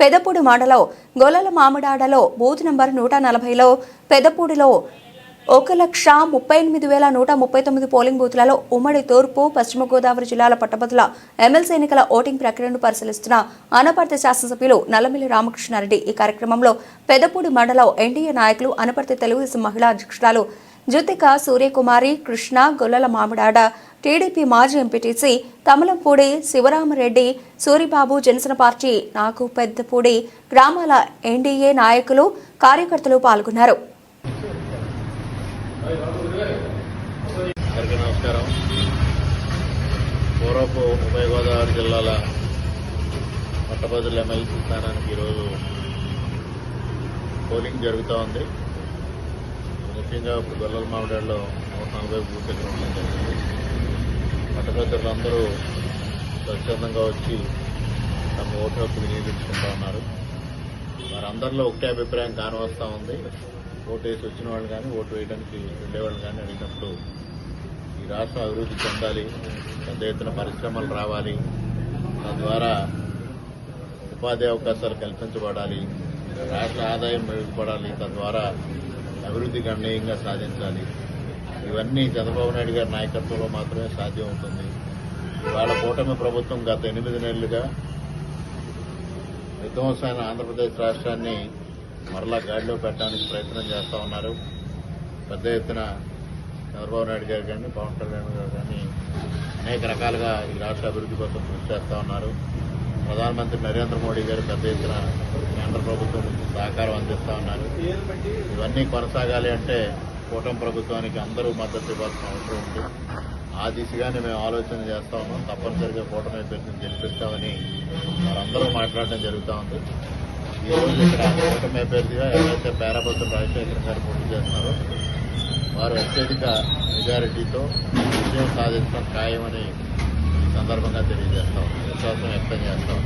పెదపూడి మాడలో గొలల మామిడాడలో booth number నూట నలభైలో పెదపూడిలో ఒక లక్ష ముప్పై ఎనిమిది వేల నూట ముప్పై తొమ్మిది పోలింగ్ బూత్లలో ఉమ్మడి తూర్పు పశ్చిమ గోదావరి జిల్లాల పట్టభద్రుల ఎమ్మెల్సీ ఎన్నికల ఓటింగ్ ప్రక్రియను పరిశీలిస్తున్న అనపర్తి శాసనసభ్యులు నల్లమిల్లి రామకృష్ణారెడ్డి ఈ కార్యక్రమంలో పెదపూడి మండలం ఎన్డీఏ నాయకులు అనపర్తి తెలుగుదేశం మహిళా అధ్యక్షురాలు జ్యోతిక సూర్యకుమారి కృష్ణ గొల్లల మామిడాడ టీడీపీ మాజీ ఎంపీటీసీ తమలంపూడి శివరామరెడ్డి సూరిబాబు జనసేన పార్టీ నాకు పెద్దపూడి గ్రామాల ఎన్డీఏ నాయకులు కార్యకర్తలు పాల్గొన్నారు. నమస్కారం. పూర్వపు ఉభయ గోదావరి జిల్లాల పట్టభద్రుల ఎమ్మెల్సీ స్థానానికి ఈరోజు పోలింగ్ జరుగుతూ ఉంది. ముఖ్యంగా ఇప్పుడు గొల్లల మామిడాడలో నూట నలభై బూత్ దగ్గర ఉండడం జరిగింది. పట్టభద్రులందరూ స్వచ్ఛందంగా వచ్చి తమ ఓటు హక్కు వినియోగించుకుంటా ఉన్నారు. వారందరిలో ఒకటే అభిప్రాయం కానవస్తూ ఉంది. ఓటు వేసి వచ్చిన వాళ్ళు కానీ ఓటు వేయడానికి వెళ్ళేవాళ్ళు కానీ అడిగినప్పుడు ఈ రాష్ట్రం అభివృద్ధి చెందాలి పెద్ద ఎత్తున పరిశ్రమలు రావాలి తద్వారా ఉపాధి అవకాశాలు కల్పించబడాలి రాష్ట్ర ఆదాయం మెరుగుపడాలి తద్వారా అభివృద్ధి గణనీయంగా సాధించాలి. ఇవన్నీ చంద్రబాబు నాయుడు గారి నాయకత్వంలో మాత్రమే సాధ్యమవుతుంది. ఇవాళ కూటమి ప్రభుత్వం గత ఎనిమిది నెలలుగా విధ్వంసమైన ఆంధ్రప్రదేశ్ రాష్ట్రాన్ని మరలా గాడిలో పెట్టడానికి ప్రయత్నం చేస్తూ ఉన్నారు. పెద్ద ఎత్తున చంద్రబాబు నాయుడు గారు కానీ పవన్ కళ్యాణ్ గారు కానీ అనేక రకాలుగా ఈ రాష్ట్ర అభివృద్ధి కోసం కృషి చేస్తూ ఉన్నారు. ప్రధానమంత్రి నరేంద్ర మోడీ గారు పెద్ద ఎత్తున కేంద్ర ప్రభుత్వం సహకారం అందిస్తూ ఉన్నారు ఇవన్నీ కొనసాగాలి అంటే కూటమి ప్రభుత్వానికి అందరూ మద్దతు ఇవ్వాల్సిన అవసరం ఉంది. ఆ దిశగానే మేము ఆలోచన చేస్తా ఉన్నాం. తప్పనిసరిగా కూటమి అభ్యర్థిని గెలిపిస్తామని వారందరూ మాట్లాడడం జరుగుతూ ఉంది. ఈ రోజు ఇక్కడ కూటమి అభ్యర్థిగా ఎవరైతే పేరాభద్ర రాజశేఖర్ గారు పోటీ చేస్తున్నారో వారు అత్యధిక మెజారిటీతో విజయం సాధించడం ఖాయమని సందర్భంగా తెలియజేస్తాం విశ్వాసం వ్యక్తం చేస్తాం